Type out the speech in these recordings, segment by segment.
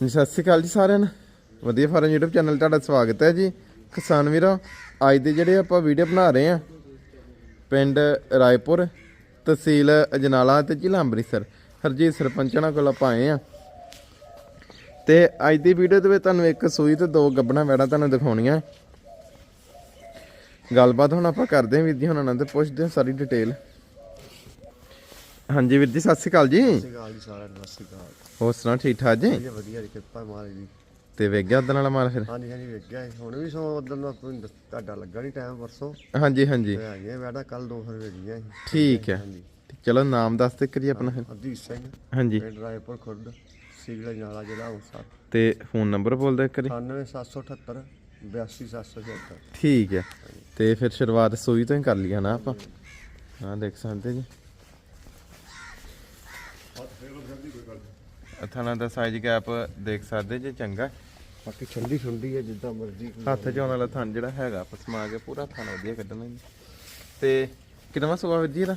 ਜੀ, ਸਤਿ ਸ਼੍ਰੀ ਅਕਾਲ ਜੀ ਸਾਰਿਆਂ ਨੂੰ। ਵਧੀਆ ਫਾਰਮ YouTube ਚੈਨਲ ਤੁਹਾਡਾ ਸਵਾਗਤ ਹੈ ਜੀ। ਕਿਸਾਨ ਵੀਰੋ ਅੱਜ ਦੇ ਜਿਹੜੇ ਆਪਾਂ ਵੀਡੀਓ ਬਣਾ ਰਹੇ ਆ ਪਿੰਡ ਰਾਏਪੁਰ ਤਹਿਸੀਲ ਅਜਨਾਲਾ ਤੇ ਜ਼ਿਲ੍ਹਾ ਅੰਮ੍ਰਿਤਸਰ। ਹਰਜੀਤ ਸਰਪੰਚਣਾ ਕੋਲ ਆਪਾਂ ਆਏ ਆ ਤੇ ਅੱਜ ਦੀ ਵੀਡੀਓ ਦੇ ਵਿੱਚ ਤੁਹਾਨੂੰ ਇੱਕ ਸੂਈ ਤੇ ਦੋ ਗੱਬਣਾ ਵੈੜਾ ਤੁਹਾਨੂੰ ਦਿਖਾਉਣੀਆਂ। ਗੱਲਬਾਤ ਹੁਣ ਆਪਾਂ ਕਰਦੇ ਹਾਂ ਵੀਰ ਜੀ ਹੁਣਾਂ ਨਾਲ ਤੇ ਪੁੱਛਦੇ ਹਾਂ ਸਾਰੀ ਡਿਟੇਲ ਹਾਂਜੀ ਵੀਰ ਜੀ ਸਤਿ ਸ਼੍ਰੀ ਅਕਾਲ ਜੀ। ਸਤਿ ਸ਼੍ਰੀ ਅਕਾਲ ਜੀ ਸਾਰਿਆਂ ਨੂੰ ਸਤਿ ਸ਼੍ਰੀ ਅਕਾਲ। ਹੋਰ ਸੁਣਾ ਠੀਕ ਠਾਕ ਜੀ? ਵਧੀਆ ਵਧੀਆ ਜੀ ਕਿਰਪਾ ਮਾਰੀ ਦੀ। ਤੇ ਵੇਖ ਗਿਆ ਉਦੋਂ ਵਾਲਾ ਮਾਲ ਫਿਰ? ਹਾਂਜੀ ਹਾਂਜੀ ਵੇਖ ਗਿਆ ਸੀ। ਹੁਣ ਵੀ ਸੋ ਉਦੋਂ ਦਾ ਤੁਹਾਨੂੰ ਦੱਸ- ਤੁਹਾਡਾ ਲੱਗਾ ਨਹੀਂ ਟਾਈਮ ਪਰਸੋਂ। ਹਾਂਜੀ ਹਾਂਜੀ। ਤੇ ਆਈਏ ਬੈਠਾ ਕੱਲ ਦੋ ਫਿਰ ਵੇਖੀਆਂ ਸੀ ਠੀਕ ਹੈ। ਹਾਂਜੀ ਚਲੋ ਨਾਮ ਦੱਸ ਦੇ ਕਰੀ ਆਪਣਾ ਫਿਰ। ਹਰਦੀਪ ਸਿੰਘ। ਹਾਂਜੀ। ਪਿੰਡ ਰਾਏਪੁਰ ਖੁਰਦ ਸਿਵਲ ਨਾਲਾ ਜ਼ਿਲ੍ਹਾ ਅੰਮ੍ਰਿਤਸਰ। ਤੇ ਫੋਨ ਨੰਬਰ ਬੋਲ ਦੇ ਕਰੀ 98778 82776 ਠੀਕ ਹੈ। ਤੇ ਫਿਰ ਸ਼ੁਰੂਆਤ ਸੂਈ ਤੋਂ ਹੀ ਕਰ ਲਿਆ ਨਾ ਆਪਾਂ। ਹਾਂ ਦੇਖ ਸਕਦੇ ਜੀ। ਥਾਣਾ ਦਾ ਸਾਈਜ਼ ਗੈਪ ਦੇਖ ਸਕਦੇ ਜੇ ਚੰਗਾ। ਬਾਕੀ ਠੰਡੀ ਠੰਡੀ ਹੈ ਜਿੱਦਾਂ ਮਰਜ਼ੀ। ਹੱਥ ਚ ਆਉਣ ਵਾਲਾ ਥਣ ਜਿਹੜਾ ਹੈਗਾ ਆਪਾਂ ਸਮਾ ਕੇ ਪੂਰਾ ਥਣ ਵਧੀਆ ਕੱਢਣਾ ਜੀ। ਤੇ ਕਿੰਨਾ ਸੁਆ ਵੀਰ ਜੀ ਇਹਦਾ?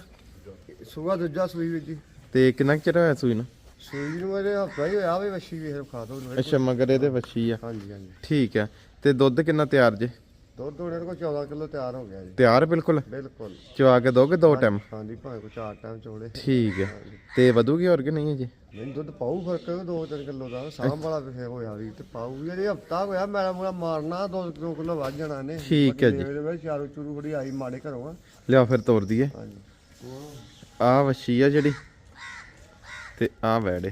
ਸੁਬਾ ਦੂਜਾ ਸੂਈ ਵਿੱਚ ਜੀ। ਤੇ ਕਿੰਨਾ ਚਿਰ ਹੋਇਆ ਸੂਈ ਨੂੰ? ਸੂਈ ਨੂੰ ਮੇਰੇ ਹਫਤਾ ਹੀ ਹੋਇਆ ਵੇ ਵੱਛੀ ਵੇਖ ਖਾ ਦੋ ਅੱਛਾ ਮਗਰ ਇਹਦੇ ਵੱਛੀ ਆ। ਹਾਂਜੀ ਹਾਂਜੀ। ਠੀਕ ਹੈ ਤੇ ਦੁੱਧ ਕਿੰਨਾ ਤਿਆਰ ਜੇ? ਦੁੱਧ ਉਹਨੇ ਕੋਲ 14 ਕਿਲੋ ਤਿਆਰ ਹੋ ਗਿਆ ਜੀ। ਤਿਆਰ ਬਿਲਕੁਲ? ਬਿਲਕੁਲ। ਚਵਾ ਕੇ ਦੋਗੇ ਦੋ ਟਾਈਮ ਹਾਂਜੀ ਭਾਵੇਂ ਕੋ ਚਾਰ ਟਾਈਮ ਚੋਲੇ। ਠੀਕ ਹੈ ਤੇ ਵਧੂਗੀ ਹੋਰ ਕਿ ਨਹੀਂ ਜੀ? ਨਹੀਂ ਦੁੱਧ ਪਾਉ ਫ਼ਰਕ ਹੈ 2-3 ਕਿਲੋ ਦਾ। ਸਾਂਭ ਵਾਲਾ ਵੀ ਫੇਰ ਹੋਇਆ ਵੀ ਤੇ ਪਾਉ ਵੀ ਇਹਦੇ ਹਫਤਾ ਹੋਇਆ ਮੈਲਾ ਮੂਲਾ ਮਾਰਨਾ 2 ਕਿਲੋ ਵੱਧ ਜਾਣਾ ਨੇ ਠੀਕ ਹੈ ਜੀ। ਮੇਰੇ ਚਾਰੂ ਚੂਰੂ ਬੜੀ ਆਈ ਮਾੜੇ ਘਰੋਂ ਆ। ਲਿਆ ਫਿਰ ਤੋਰ ਦਈਏ ਹਾਂਜੀ। ਆ ਵੱਛੀ ਆ ਜਿਹੜੀ ਤੇ ਆ ਵੈੜ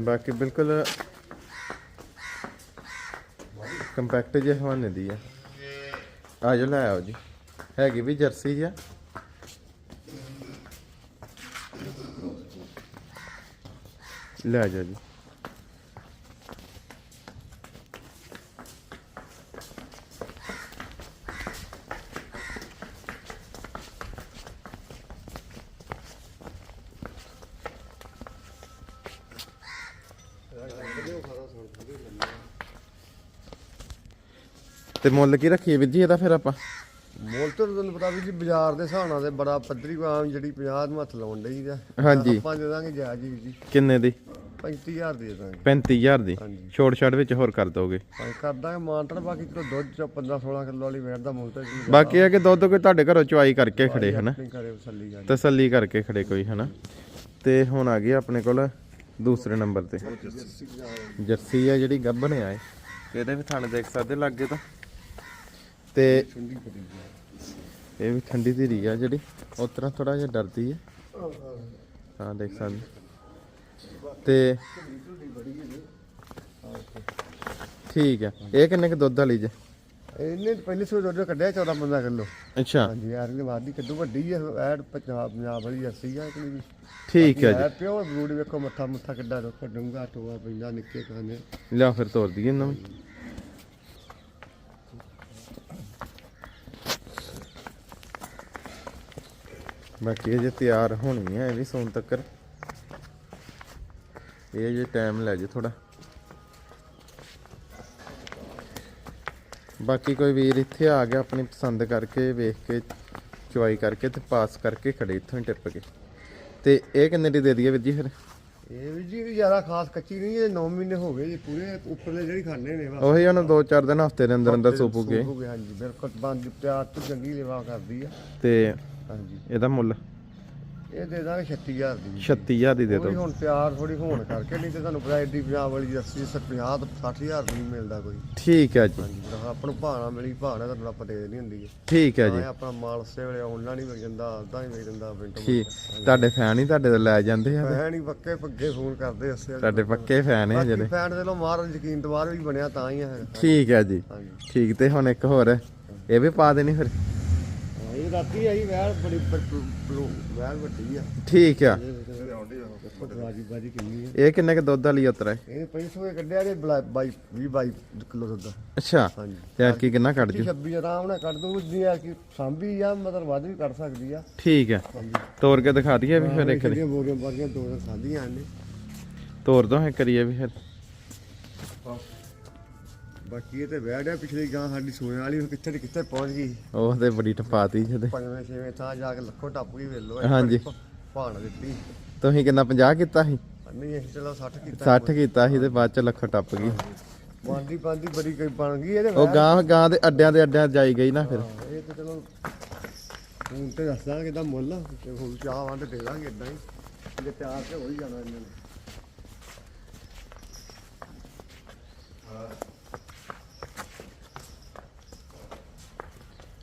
ਬਾਕੀ ਬਿਲਕੁਲ ਕੰਪੈਕਟ ਜਿਹੇ ਹਵਾਨੇ ਦੀ ਆ। ਆ ਜੋ ਲੈ ਆਓ ਜੀ। ਹੈਗੀ ਵੀ ਜਰਸੀ ਆ। ਲੈ ਜਾਓ ਜੀ। ਤੇ ਮੁੱਲ ਕੀ ਰੱਖੀਏ ਵੀਰ ਜੀ ਇਹਦਾ ਫਿਰ ਆਪਾਂ? ਮੋਲ ਤੇ ਤੁਹਾਨੂੰ ਪਤਾ ਵੀ ਜੀ ਬਾਜ਼ਾਰ ਦੇ ਹਿਸਾਬ ਨਾਲ ਤੇ ਬੜਾ ਪੱਧਰੀ ਆਮ ਜਿਹੜੀ 50 ਨੂੰ ਹੱਥ ਲਾਉਣ ਡਈ ਦਾ ਹਾਂਜੀ। ਆਪਾਂ ਦੇ ਦਾਂਗੇ ਜਾਇਜ਼ ਜੀ ਜੀ। ਕਿੰਨੇ ਦੀ? 35000 ਦੇ ਦਾਂਗੇ। 35000 ਦੀ? ਹਾਂਜੀ। ਛੋਟ ਛਾਟ ਵਿੱਚ ਹੋਰ ਕਰ ਦੋਗੇ? ਹਾਂ ਕਰ ਦਾਂਗੇ ਮਾਨਟਰ ਬਾਕੀ ਚਲੋ ਦੁੱਧ ਚ 15 16 ਕਿਲੋ ਵਾਲੀ ਵੇੜ ਦਾ ਮੁੱਲ ਤੇ ਬਾਕੀ ਇਹ ਕਿ ਦੁੱਧ ਕੋਈ ਤੁਹਾਡੇ ਘਰੋਂ ਚੁਆਈ ਕਰਕੇ ਖੜੇ ਹਨਾ? ਕਰੇ ਤਸੱਲੀ ਗੱਲ ਤਸੱਲੀ ਕਰਕੇ ਖੜੇ ਕੋਈ ਹਨਾ? ਤੇ ਹੁਣ ਆ ਗਈ ਆਪਣੇ ਕੋਲ ਦੂਸਰੇ ਨੰਬਰ ਤੇ। ਜਰਸੀ ਆ ਜਿਹੜੀ ਗੱਭਣ ਆ ਇਹ ਇਹਦੇ ਵੀ ਥਣ ਦੇਖ ਸਕਦੇ ਲੱਗੇ ਤਾਂ। ਤੇ ਇਹ ਵੀ ਠੰਡੀ ਧੀਰੀ ਆ ਜਿਹੜੀ। ਉਸ ਤਰ੍ਹਾਂ ਥੋੜਾ ਜਿਹਾ ਡਰਦੀ ਹੈ ਹਾਂ ਦੇਖ ਸਕਦੇ ਤੇ ਠੀਕ ਹੈ ਇਹ ਕਿੰਨੇ ਕੁ ਦੁੱਧ ਵਾਲੀ ਜੇ? ਇਹਨੇ ਪਹਿਲੇ ਸੋ ਦੁੱਧ ਕੱਢਿਆ 14 15 ਕਿਲੋ। ਅੱਛਾ। ਹਾਂਜੀ ਯਾਰ ਇਹ ਵਾਦੀ ਕੱਢੂ ਵੱਡੀ ਹੈ ਐਡ ਪੰਜਾਬ ਪੰਜਾਬ ਵਾਲੀ ਜਰਸੀ ਆ ਕਿ ਠੀਕ ਹੈ ਜੀ। ਪਿਓ ਬਰੂਡ ਵੇਖੋ ਮੱਥਾ ਮੁੱਥਾ ਕਿੱਡਾ ਰੁੱਖ ਡੂੰਗਾ ਟੋਆ ਪੈਂਦਾ ਨਿੱਕੇ ਖਾਨੇ ਲਿਆ ਫਿਰ ਤੋਰ ਦਈਏ ਇਹਨਾਂ ਨੂੰ। ਬਾਕੀ ਇਹ ਜੇ ਤਿਆਰ ਹੋਣੀ ਹੈ ਇਹ ਵੀ ਸੌਣ ਤੱਕ ਇਹ ਜੇ ਟਾਈਮ ਲੈ ਜੇ ਥੋੜਾ ਬਾਕੀ ਕੋਈ ਵੀਰ ਇੱਥੇ ਆ ਗਿਆ ਆਪਣੀ ਪਸੰਦ ਕਰਕੇ ਵੇਖ ਕੇ ਚੁਆਈ ਕਰਕੇ ਤੇ ਪਾਸ ਕਰਕੇ ਖੜੇ ਇੱਥੋਂ ਹੀ ਟਿੱਪ ਕੇ। ਤੇ ਇਹ ਕਿੰਨੇ ਦੀ ਦੇ ਦਈਏ ਵੀਰ ਜੀ ਫਿਰ? ਇਹ ਵੀ ਜੀ ਵੀ ਜ਼ਿਆਦਾ ਖਾਸ ਕੱਚੀ ਨਹੀਂ ਇਹ 9 ਮਹੀਨੇ ਹੋ ਗਏ ਜੀ ਪੂਰੇ ਉੱਪਰਲੇ ਜਿਹੜੀ ਖਾਣੇ ਨੇ ਵਾ ਉਹੀ ਉਹਨੂੰ 2-4 ਦਿਨ ਹਫ਼ਤੇ ਦੇ ਅੰਦਰ ਅੰਦਰ ਸੂਪੂਗੇ। ਸੂਪੂਗੇ, ਹਾਂਜੀ ਬਿਲਕੁਲ ਬੰਦ ਪਿਆਰ ਤੋਂ ਚੰਗੀ ਲੇਵਾ ਕਰਦੀ ਆ। ਤੇ ਹਾਂਜੀ। ਇਹਦਾ ਮੁੱਲ? ਇਹ ਦੇ ਦਾਂਗੇ 36000 ਦੀ। 36000 ਦੀ ਦੇ ਦਿਓ। ਹੁਣ ਪਿਆਰ ਥੋੜੀ ਹੋਣ ਕਰਕੇ ਨਹੀਂ ਤੇ ਤੁਹਾਨੂੰ ਪਤਾ ਐਡੀ ਪੰਜਾਬ ਵਾਲੀ ਜੱਸੀ 50 ਤੋਂ 60000 ਦੀ ਨਹੀਂ ਮਿਲਦਾ ਕੋਈ। ਠੀਕ ਹੈ ਜੀ। ਹਾਂਜੀ ਆਪਾਂ ਨੂੰ ਭਾਣਾ ਮਿਲੀ ਭਾਣਾ ਤੁਹਾਨੂੰ ਆਪਾਂ ਦੇ ਦੇਣੀ ਹੁੰਦੀ। ਠੀਕ ਹੈ ਜੀ। ਆਪਣਾ ਮਾਲ ਉਸੇ ਵੇਲੇ ਆਨਲਾਈਨ ਹੀ ਵਿਕ ਜਾਂਦਾ ਆਦਾ ਹੀ ਵਿਕ ਜਾਂਦਾ ਮਿੰਟ ਠੀਕ। ਤੁਹਾਡੇ ਫੈਨ ਹੀ ਤੁਹਾਡੇ ਤੋਂ ਲੈ ਜਾਂਦੇ ਆ ਫੈਨ ਹੀ ਪੱਕੇ ਪੱਗੇ ਫੋਨ ਕਰਦੇ ਉਸੇ ਤੁਹਾਡੇ ਪੱਕੇ ਫੈਨ ਹੈ ਜਿਹੜੇ। ਫੈਨ ਦੇ ਲੋ ਮਾਰ ਯਕੀਨ ਬਾਹਰ ਵੀ ਬਣਿਆ ਤਾਂ ਹੀ ਹੈ। ਠੀਕ ਹੈ ਜੀ। ਠੀਕ ਤੇ ਹੁਣ ਇੱਕ ਹੋਰ। ਇਹ ਵੀ ਪਾ ਦੇਣੀ ਫਿਰ। ਇਹ ਰਾਤੀ ਆਈ ਵੈਲ ਬੜੀ ਬਲੂ ਵੈਲ ਵੱਡੀ ਆ। ਠੀਕ ਆ। ਬਾਜੀ ਕਿੰਨੀ ਇਹ ਕਿੰਨੇ ਕ ਦੁੱਧ ਵਾਲੀ ਉਤਰਾ? ਹੈ ਇਹ ਪੈਸੇ ਕੱਢਿਆ ਜੇ 22 20 22 ਕਿਲੋ ਦੁੱਧ ਅੱਛਾ ਹਾਂਜੀ। ਯਾਰ ਕੀ ਕਿੰਨਾ ਕੱਢ ਜੂ 26 ਆਰਾਮ ਨਾਲ ਕੱਢ ਦੂੰ ਜੀ ਆ ਕਿ ਸਾਂਭੀ ਆ ਮਤਲਬ ਵੱਧ ਵੀ ਕੱਢ ਸਕਦੀ ਆ। ਠੀਕ ਹੈ ਤੋਰ ਕੇ ਦਿਖਾ ਦਈਏ ਵੀ ਫਿਰ ਇੱਕ ਬੋਰੀਆਂ ਬਾਰੀਆਂ ਦੋ ਨੇ ਦੋ ਇੱਕ ਕਰੀਏ ਵੀ ਫਿਰ। ਬਾਕੀ ਇਹ ਤੇ ਵਹਿੜਿਆ ਪਿਛਲੀ ਗਾਂ ਸਾਡੀ ਸੂਏ ਵਾਲੀ ਉਹ ਕਿੱਥੇ ਕਿੱਥੇ ਪਹੁੰਚ ਗਈ? ਉਹ ਤੇ ਬੜੀ ਟਪਾਤੀ ਜਦੇ ਪੰਜਵੇਂ ਛੇਵੇਂ ਥਾਂ ਜਾ ਕੇ ਲੱਖੋ ਟੱਪ ਗਈ ਵੇਲੋ ਹਾਂਜੀ। ਭਾਣ ਦਿੱਤੀ। ਤੁਸੀਂ ਕਿੰਨਾ 50 ਕੀਤਾ ਸੀ? ਨਹੀਂ ਅਸੀਂ ਚਲੋ 60 ਕੀਤਾ। 60 ਕੀਤਾ ਸੀ ਤੇ ਬਾਅਦ ਚ ਲੱਖ ਟੱਪ ਗਈ। ਬਾਂਦੀ ਬਾਂਦੀ ਬੜੀ ਕੋਈ ਬਣ ਗਈ ਇਹਦੇ ਉਹ ਗਾਂ ਗਾਂ ਦੇ ਅੱਡਿਆਂ ਦੇ ਅੱਡਿਆਂ ਜਾਈ ਗਈ ਨਾ ਫਿਰ। ਹਾਂ, ਇਹ ਤੇ ਚਲੋ ਹੁਣ ਤੇ ਦੱਸ ਦਾਂਗੇ ਦਾ ਮੁੱਲ ਤੇ ਹੁਣ ਚਾਹ ਵੰਡ ਦੇ ਦਾਂਗੇ ਇਦਾਂ ਹੀ। ਜੇ ਤਿਆਰ ਤੇ ਹੋ ਹੀ ਜਾਣਾ ਇਹਨਾਂ ਨੇ।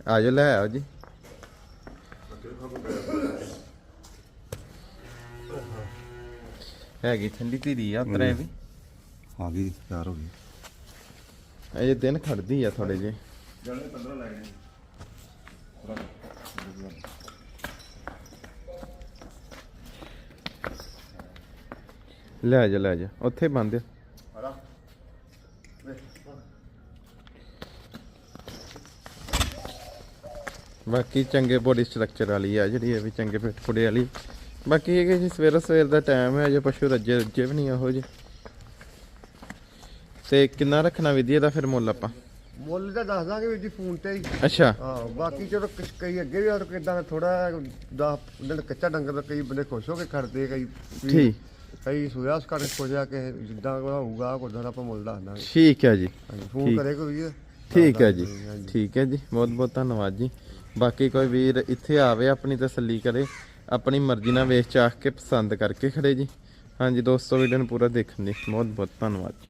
ਆਜੋ ਲੈ ਆਓ ਜੀ। ਹੈਗੀ ਠੰਡੀ ਧੀਰੀ ਆ ਤਰੇ ਵੀ। ਆ ਗਈ ਤਿਆਰ ਹੋ ਗਈ। ਅਜੇ ਦਿਨ ਖੜਦੀ ਆ ਥੋੜੇ ਜੇ ਲੈ ਜਾ ਲੈ ਜਾ। ਉੱਥੇ ਬੰਦ ਬਾਕੀ ਚੰਗੇ ਬੋਡੀ ਸਟਰਕਚਰ ਵਾਲੀ ਆ ਜਿਹੜੀ ਇਹ ਵੀ ਚੰਗੇ ਪਿੱਠ ਪੁੜੇ ਵਾਲੀ। ਬਾਕੀ ਇਹ ਕਿ ਜੀ ਸਵੇਰ ਸਵੇਰ ਦਾ ਟਾਈਮ ਹੈ ਜੇ ਪਸ਼ੂ ਰੱਜੇ ਰੱਜੇ ਵੀ ਨਹੀਂ ਉਹੋ ਜੇ ਤੇ ਕਿੰਨਾ ਰੱਖਣਾ ਵਿਧੀ ਦਾ ਫਿਰ ਮੁੱਲ ਆਪਾਂ? ਮੁੱਲ ਤਾਂ ਦੱਸ ਦਾਂਗੇ ਵੀਰ ਜੀ ਫੋਨ ਤੇ ਹੀ। ਅੱਛਾ। ਹਾਂ ਬਾਕੀ ਚਲੋ ਕੁਛ ਕਈ ਅੱਗੇ ਵੀ ਔਰ ਕਿਦਾਂ ਥੋੜਾ 10 ਦਿਨ ਕੱਚਾ ਡੰਗਰ ਦਾ ਕਈ ਬੰਦੇ ਖੁਸ਼ ਹੋ ਕੇ ਖੜਦੇ ਕਈ ਵੀ ਠੀਕ। ਕਈ ਸੋਇਆ ਉਸ ਕਰਕੇ ਖੋਜਿਆ ਕਿ ਜਿੱਦਾਂ ਦਾ ਹੋਊਗਾ ਉਦਾਂ ਦਾ ਆਪਾਂ ਮੁੱਲ ਦੱਸ ਦਾਂਗੇ। ਠੀਕ ਹੈ ਜੀ। ਹਾਂਜੀ ਫੋਨ ਠੀਕ। ਕਰੇ ਕੋਈ ਵੀਰ। ਠੀਕ ਹੈ ਜੀ। ਠੀਕ ਹੈ ਜੀ। ਬਹੁਤ ਬਹੁਤ ਧੰਨਵਾਦ ਜੀ। ਬਾਕੀ ਕੋਈ ਵੀਰ ਇੱਥੇ ਆਵੇ ਆਪਣੀ ਤਸੱਲੀ ਕਰੇ ਆਪਣੀ ਮਰਜ਼ੀ ਨਾਲ ਵੇਚ ਚਾਖ ਕੇ ਪਸੰਦ ਕਰਕੇ ਖੜੇ ਜੀ। ਹਾਂਜੀ ਦੋਸਤੋ ਵੀਡੀਓ ਨੂੰ ਪੂਰਾ ਦੇਖਣ ਲਈ ਬਹੁਤ ਬਹੁਤ ਧੰਨਵਾਦ